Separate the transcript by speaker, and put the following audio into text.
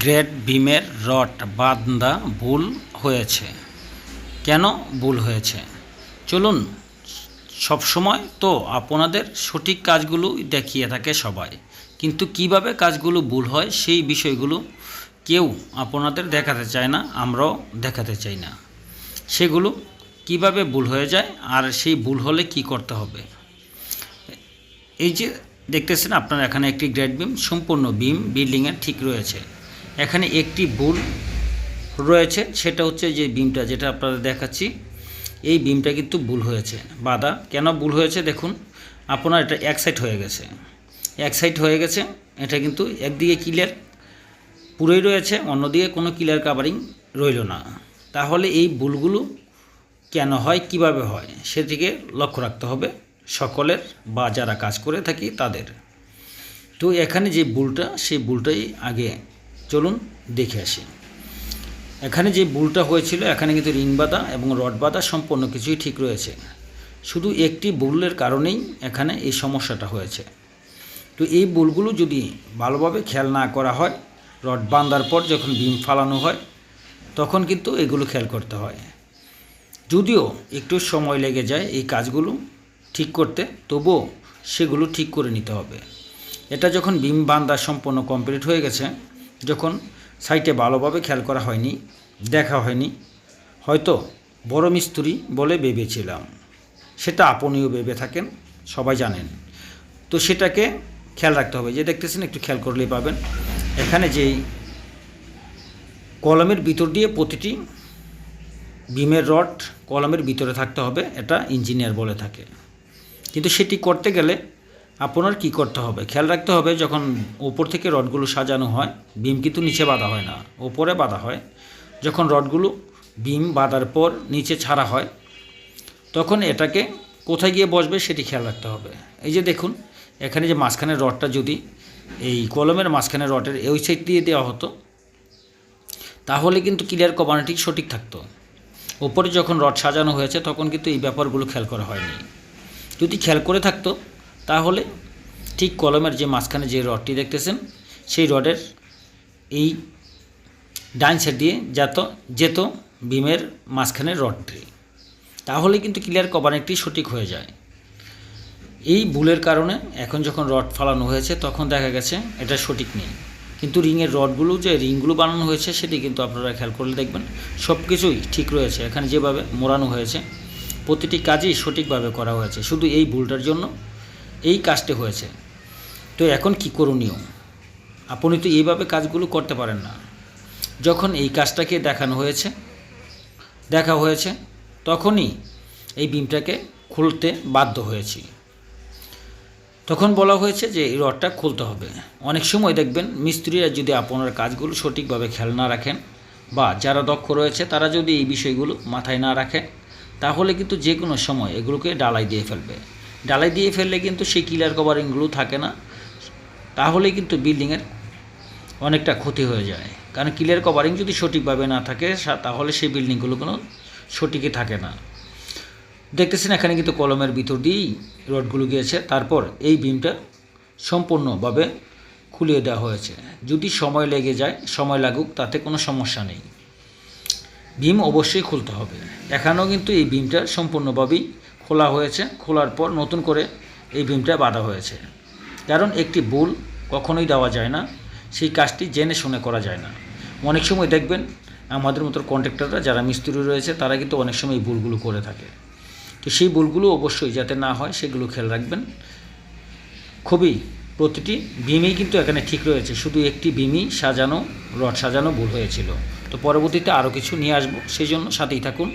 Speaker 1: Great বিমের rod বান্দা ভুল হয়েছে। কেন ভুল হয়েছে? চলুন সবসময় তো আপনাদের সঠিক কাজগুলো দেখিয়ে থাকে সবাই। কিন্তু কীভাবে কাজগুলো ভুল হয় সেই বিষয়গুলো কেউ আপনাদের দেখাতে চায় না, আমরাও দেখাতে চাই না। সেগুলো কীভাবে ভুল হয়ে যায় আর সেই ভুল হলে কি করতে হবে? এই যে দেখতেছেন আপনার এখানে একটি গ্রেড বিম সম্পূর্ণ বিম বিল্ডিংয়ের ঠিক রয়েছে। এখানে একটি ভুল রয়েছে, সেটা হচ্ছে যে বিমটা যেটা আপনাদের দেখাচ্ছি, এই বিমটা কিন্তু ভুল হয়েছে। বাদা কেন ভুল হয়েছে দেখুন, আপনার এটা এক সাইড হয়ে গেছে। এক সাইড হয়ে গেছে, এটা কিন্তু একদিকে ক্লিয়ার পুরোই রয়েছে, অন্যদিকে কোনো ক্লিয়ার কাভারিং রইল না। তাহলে এই ভুলগুলো কেন হয়, কীভাবে হয় সেদিকে লক্ষ্য রাখতে হবে সকলের বা যারা কাজ করে থাকি তাদের। তো এখানে যে বুলটা সেই বুলটাই আগে চলুন দেখে আসি। এখানে যে বুলটা হয়েছিল, এখানে কিন্তু রিং বাঁধা এবং রড বাঁধা সম্পূর্ণ কিছুই ঠিক রয়েছে। শুধু একটি বুলের কারণেই এখানে এই সমস্যাটা হয়েছে। তো এই বুলগুলো যদি ভালোভাবে খেয়াল না করা হয়, রড বাঁধার পর যখন বিম ফালানো হয়, তখন কিন্তু এগুলো খেয়াল করতে হয়। যদিও একটু সময় লেগে যায় এই কাজগুলো ঠিক করতে, তবুও সেগুলো ঠিক করে নিতে হবে। এটা যখন বিম বান্ধা সম্পূর্ণ কমপ্লিট হয়ে গেছে যখন সাইটে ভালোভাবে খেয়াল করা হয়নি, দেখা হয়নি, হয়তো বড় মিস্ত্রি বলে ভেবেছিলাম। সেটা আপনিও ভেবে থাকেন, সবাই জানেন। তো সেটাকে খেয়াল রাখতে হবে। যে দেখতেছেন, একটু খেয়াল করলেই পাবেন। এখানে যেই কলমের ভিতর দিয়ে প্রতিটি বিমের রড কলমের ভিতরে থাকতে হবে, এটা ইঞ্জিনিয়ার বলে থাকে। কিন্তু সেটি করতে গেলে আপনার কি করতে হবে? খেয়াল রাখতে হবে যখন ওপর থেকে রডগুলো সাজানো হয়, বিম কিন্তু নিচে বাঁধা হয় না, ওপরে বাঁধা হয়। যখন রডগুলো বিম বাঁধার পর নিচে ছাড়া হয়, তখন এটাকে কোথায় গিয়ে বসবে সেটি খেয়াল রাখতে হবে। এই যে দেখুন, এখানে যে মাঝখানের রডটা যদি এই কলমের মাঝখানের রডের ওই সাইড দিয়ে দেওয়া হতো, তাহলে কিন্তু ক্লিয়ার কভারটি সঠিক থাকতো। ওপরে যখন রড সাজানো হয়েছে, তখন কিন্তু এই ব্যাপারগুলো খেয়াল করা হয়নি। যদি খেয়াল করে থাকতো তাহলে ঠিক কলমের যে মাঝখানে যে রডটি দেখতেছেন, সেই রডের এই ডান সাইড দিয়ে যেত যেত বিমের মাঝখানের রডটি। তাহলে কিন্তু ক্লিয়ার কভারেটি সঠিক হয়ে যায়। এই ভুলের কারণে এখন যখন রড ফালানো হয়েছে, তখন দেখা গেছে এটা সঠিক নেই। কিন্তু রিংয়ের রডগুলো যে রিংগুলো বানানো হয়েছে, সেটি কিন্তু আপনারা খেয়াল করলে দেখবেন সব কিছুই ঠিক রয়েছে। এখানে যেভাবে মোড়ানো হয়েছে, প্রতিটি কাজই সঠিকভাবে করা হয়েছে। শুধু এই ভুলটার জন্য এই কাজটি হয়েছে। তো এখন কি করণীয়? আপনি তো এইভাবে কাজগুলো করতে পারেন না। যখন এই কাজটাকে দেখানো হয়েছে, দেখা হয়েছে, তখনই এই বিমটাকে খুলতে বাধ্য হয়েছি। তখন বলা হয়েছে যে এই রডটা খুলতে হবে। অনেক সময় দেখবেন মিস্ত্রিরা যদি আপনার কাজগুলো সঠিকভাবে খেয়াল না রাখেন বা যারা দক্ষ রয়েছে, তারা যদি এই বিষয়গুলো মাথায় না রাখে তাহলে কিন্তু যে কোনো সময় এগুলোকে ডালাই দিয়ে ফেলবে। ডালাই দিয়ে ফেললে কিন্তু সেই কিলার কভারিংগুলো থাকে না। তাহলে কিন্তু বিল্ডিংয়ের অনেকটা ক্ষতি হয়ে যায়। কারণ কিলার কভারিং যদি সঠিকভাবে না থাকে তাহলে সেই বিল্ডিংগুলো কোনো সঠিকই থাকে না। দেখতেছেন এখানে কিন্তু কলমের ভিতর দিয়েই রডগুলো গিয়েছে। তারপর এই বিমটা সম্পূর্ণভাবে খুলিয়ে দেওয়া হয়েছে। যদি সময় লেগে যায়, সময় লাগুক, তাতে কোনো সমস্যা নেই। বিম অবশ্যই খুলতে হবে। এখানেও কিন্তু এই বিমটা সম্পূর্ণভাবেই খোলা হয়েছে, খোলার পর নতুন করে এই বিমটা বাঁধা হয়েছে। কারণ একটি বুল কখনোই দেওয়া যায় না, সেই কাজটি জেনে শুনে করা যায় না। অনেক সময় দেখবেন আমাদের মতো কন্ট্রাক্টররা যারা মিস্ত্রি রয়েছে, তারা কিন্তু অনেক সময় এই ভুলগুলো করে থাকে। তো সেই ভুলগুলো অবশ্যই যাতে না হয়, সেগুলো খেয়াল রাখবেন। খুবই প্রতিটি বিমই কিন্তু এখানে ঠিক রয়েছে, শুধু একটি বিমই সাজানো, রড সাজানো ভুল হয়েছিল। তো পরবর্তীতে আরও কিছু নিয়ে আসব, সেই জন্য সাথেই থাকুন।